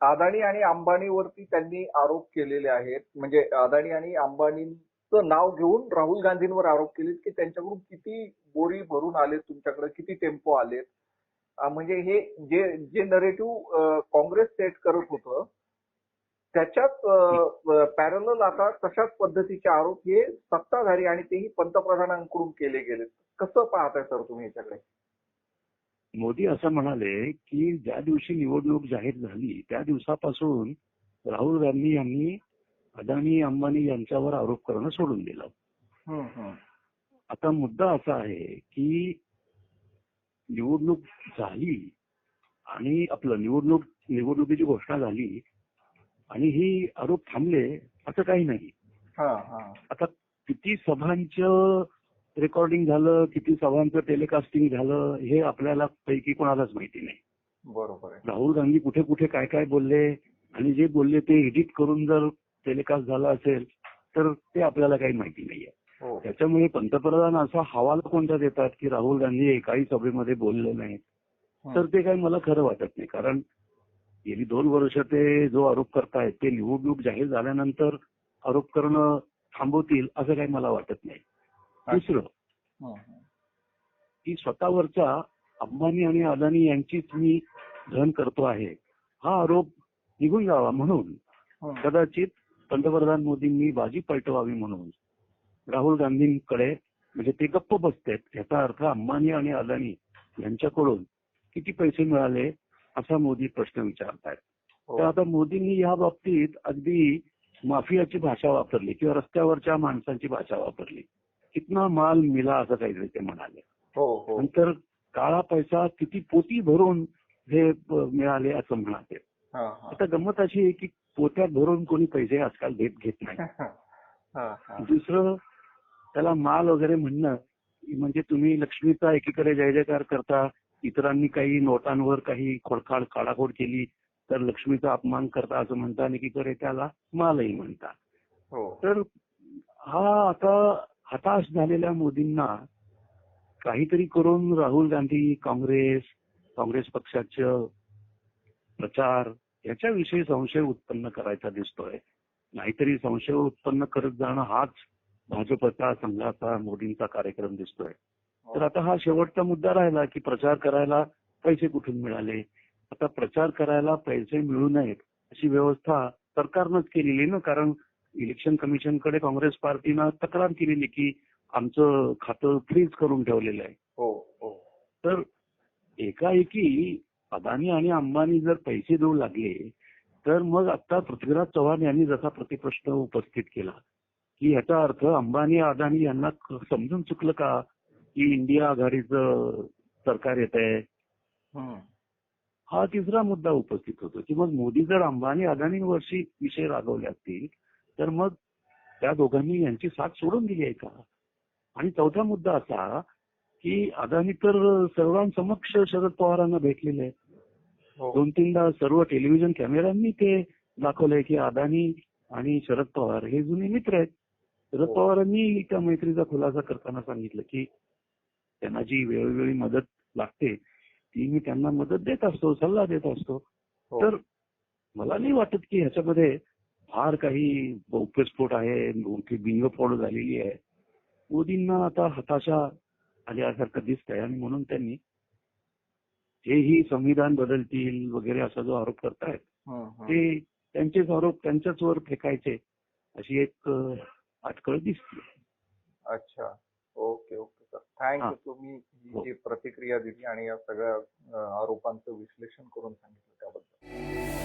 अदानी आणि अंबानीवरती त्यांनी आरोप केलेले आहेत. म्हणजे अदानी आणि अंबानींचं नाव घेऊन राहुल गांधींवर आरोप केले की त्यांच्याकडून किती बोरी भरून आलेत तुमच्याकडे किती टेम्पो आलेत? म्हणजे हे जे जे नरेटिव्ह काँग्रेस सेट करत होतं त्याच्यात पॅरल आता तशाच पद्धतीचे आरोप हे सत्ताधारी आणि तेही पंतप्रधानांकडून केले गेलेत. कसं पाहताय सर तुम्ही याच्याकडे? मोदी असं म्हणाले की ज्या दिवशी निवडणूक जाहीर झाली त्या दिवसापासून राहुल गांधी यांनी अदानी अंबानी यांच्यावर आरोप करणं सोडून दिलं. हम्म, हम्म. आता मुद्दा असा आहे की निवडणूक झाली आणि आपलं निवडणूक निवडणुकीची घोषणा झाली आणि ही आरोप थांबले असं काही नाही. हा हा. आता किती सभांचं रेकॉर्डिंग झालं किती सभांचं टेलिकास्टिंग झालं हे आपल्याला पैकी कोणालाच माहिती नाही. बरोबर राहुल गांधी कुठे कुठे काय काय बोलले आणि जे बोलले ते एडिट करून जर टेलिकास्ट झालं असेल तर ते आपल्याला काही माहिती नाहीये. हो. त्याच्यामुळे पंतप्रधान असा हवाला कोणता देतात की राहुल गांधी एकाही सभेमध्ये बोलले नाहीत? तर ते काही मला खरं वाटत नाही. कारण गेली दोन वर्ष ते जो आरोप करतायत ते निवडणूक जाहीर झाल्यानंतर आरोप करणं थांबवतील असं काही मला वाटत नाही. दुसरं. की स्वतःवरचा अंबानी आणि अदानी यांचीच मी धन करतो आहे. हा आरोप निघून जावा म्हणून. कदाचित पंतप्रधान मोदींनी बाजी पलटवावी म्हणून. राहुल गांधींकडे म्हणजे ते गप्प बसतेत. याचा अर्थ अंबानी आणि अदानी यांच्याकडून किती पैसे मिळाले असा मोदी प्रश्न विचारतायत. तर हो. आता मोदींनी या बाबतीत अगदी माफियाची भाषा वापरली किंवा रस्त्यावरच्या माणसांची भाषा वापरली. कितना माल मिला असं काहीतरी ते म्हणाले. हो हो. नंतर काळा पैसा किती पोती भरून हे मिळाले असं म्हणाले. आता गंमत अशी आहे की पोत्यात भरून कोणी पैसे आजकाल देत घेत नाही. दुसरं त्याला माल वगैरे म्हणणं म्हणजे तुम्ही लक्ष्मीचा एकीकडे जय जयकार करता इतरांनी काही नोटांवर काही खोडखाड काढाखोड केली तर लक्ष्मीचा अपमान करता असं म्हणता आणि एकीकडे त्याला मालही म्हणता. हो. तर हा आता हताश झालेल्या मोदींना काहीतरी करून राहुल गांधी काँग्रेस काँग्रेस पक्षाचं प्रचार याच्याविषयी संशय उत्पन्न करायचा दिसतोय. नाहीतरी संशय उत्पन्न करत जाणं हाच भाजपचा संघाचा मोदींचा कार्यक्रम दिसतोय. तर आता हा शेवटचा मुद्दा राहिला की प्रचार करायला पैसे कुठून मिळाले? आता प्रचार करायला पैसे मिळू नयेत अशी व्यवस्था सरकारनंच केलेली ना? कारण इलेक्शन कमिशनकडे काँग्रेस पार्टीनं तक्रार केलेली की आमचं खातं फ्रीज करून ठेवलेलं आहे. हो हो. तर एकाएकी अदानी आणि अंबानी जर पैसे देऊ लागले तर मग आता पृथ्वीराज चव्हाण यांनी जसा प्रतिप्रश्न उपस्थित केला की याचा अर्थ अंबानी अदानी यांना समजून चुकलं का की इंडिया आघाडीचं सरकार येत आहे. हा तिसरा मुद्दा उपस्थित होतो की मग मोदी जर अंबानी अदानींवरशी विषय रागवले असतील तर मग त्या दोघांनी यांची साथ सोडून दिली आहे का? आणि चौथा मुद्दा असा की अदानी तर सर्वांसमक्ष शरद पवारांना भेटलेले आहे हो. दोन तीनदा सर्व टेलिव्हिजन कॅमेऱ्यांनी ते दाखवलंय की अदानी आणि शरद पवार हे जुने मित्र आहेत. शरद हो. पवारांनी त्या मैत्रीचा खुलासा करताना सांगितलं की त्यांना जी वेळोवेळी मदत लागते ती मी त्यांना मदत देत असतो सल्ला देत असतो. हो. तर मला नाही वाटत की ह्याच्यामध्ये फार काही गौप्यस्फोट आहे मोठी बिंगफोड झालेली आहे मोदींना आता हताशा आल्यासारखं दिसतंय आणि म्हणून त्यांनी हेही संविधान बदलतील वगैरे असा जो आरोप करतायत हम्म, हम्म. ते त्यांचेच आरोप त्यांच्याच वर फेकायचे अशी एक अटकळ दिसते अच्छा ओके ओके सर थँक्यू हा. तुम्ही ही हो. जी प्रतिक्रिया दिली आणि या सगळ्या आरोपांचं विश्लेषण करून सांगितलं